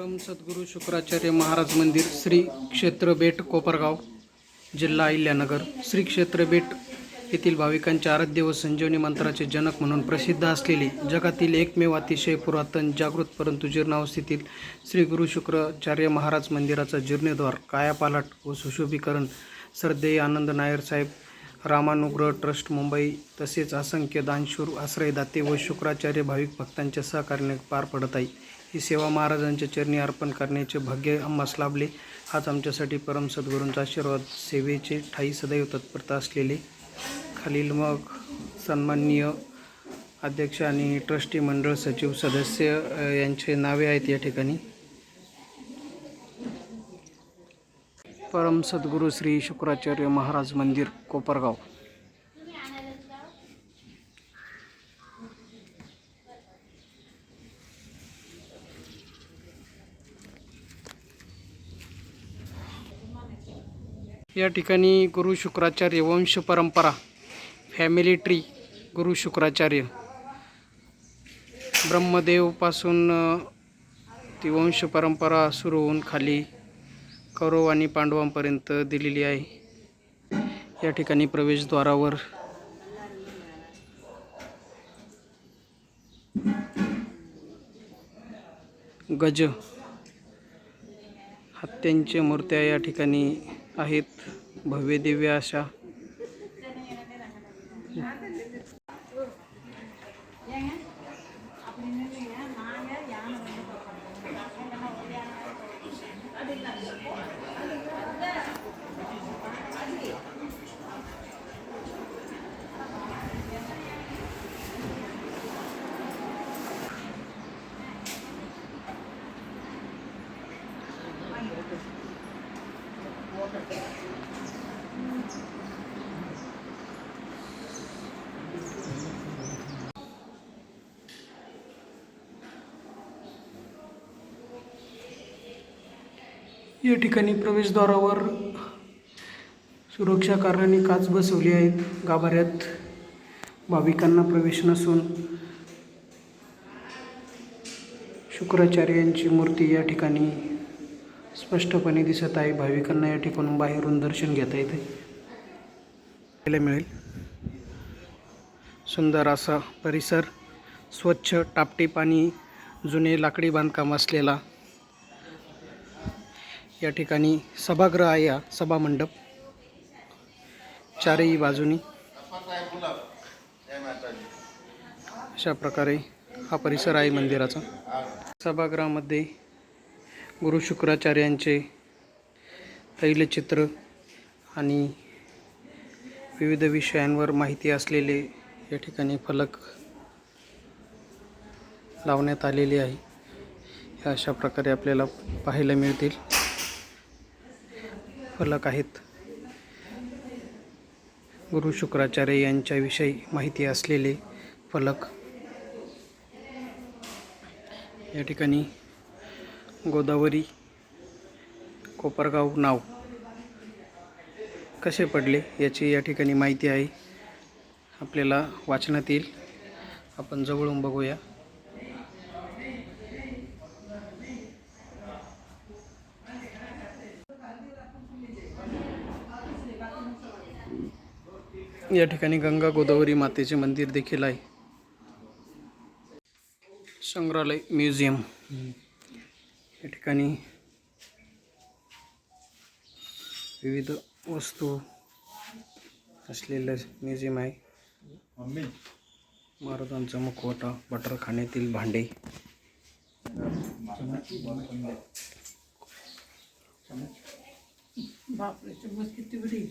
परम सद्गुरू शुक्राचार्य महाराज मंदिर श्री क्षेत्र बेट कोपरगाव जिल्हा अहिल्यानगर. श्री क्षेत्र बेट येथील भाविकांचे आराध्य व संजीवनी मंत्राचे जनक म्हणून प्रसिद्ध असलेले जगातील एकमेव अतिशय पुरातन जागृत परंतु जीर्णावस्थेतील श्री गुरु शुक्राचार्य महाराज मंदिराचा जीर्णोद्वार कायापालट व सुशोभीकरण श्रद्धेय आनंद नायर साहेब रामानुग्रह ट्रस्ट मुंबई तसेच असंख्य दानशूर आश्रयदाते व शुक्राचार्य भाविक भक्तांच्या सहकार्याने पार पडत आहे. ही सेवा महाराजांच्या चरणी अर्पण करण्याचे भाग्य आम्हास लाभले. आज आमच्यासाठी परम सद्गुरूंचा आशीर्वाद. सेवेचे ठाई सदैव तत्परता असलेले खालील मग सन्माननीय अध्यक्ष आणि ट्रस्टी मंडळ सचिव सदस्य यांचे नावे आहेत या ठिकाणी. परम सद्गुरू श्री शुक्राचार्य महाराज मंदिर कोपरगाव. या ठिकाणी गुरु शुक्राचार्य वंश परंपरा फॅमिली ट्री गुरु शुक्राचार्य. ब्रह्मदेवपासून ती वंश परंपरा सुरू होऊन खाली कौरव आणि पांडवांपर्यंत दिलेली आहे. या ठिकाणी प्रवेशद्वारावर गज हत्यांच्या मूर्त्या या ठिकाणी आहेत. भव्य दिव्य अशा. या ठिकाणी प्रवेशद्वारावर सुरक्षा कारणाने काच बसवली आहेत. गाभाऱ्यात भाविकांना प्रवेश नसून शुक्राचार्यांची मूर्ती या ठिकाणी स्पष्टपणे दिसत आहे. भाविकांना या ठिकाणून बाहेरून दर्शन घेता येते. पाहायला मिळेल. सुंदर असा परिसर स्वच्छ टापटीप आणि जुने लाकडी बांधकाम असलेला या ठिकाणी सभागृह आहे हा सभामंडप चारही बाजूनी. अशा प्रकारे हा परिसर आहे मंदिराचा. सभागृहामध्ये गुरु शुक्राचार्यांचे तैलचित्र आणि विविध विषयांवर माहिती असलेले या ठिकाणी फलक लावण्यात आलेले आहे. हे अशा प्रकारे आपल्याला पाहायला मिळतील. फलक आहेत. गुरु शुक्राचार्य यांच्याविषयी माहिती असलेले फलक या ठिकाणी गोदावरी कोपरगाव नाव कसे पडले याची या ठिकाणी माहिती आहे. आपल्याला वाचनात येईल. आपण जवळून बघूया. या ठिकाणी गंगा गोदावरी मातेचे मंदिर देखील आहे. संग्रहालय म्युझियम. या ठिकाणी विविध वस्तू असलेलं म्युझियम आहे. महाराजांचा मुखवटा बटरखान्यातील भांडे. बापरे चम्मच किती बडी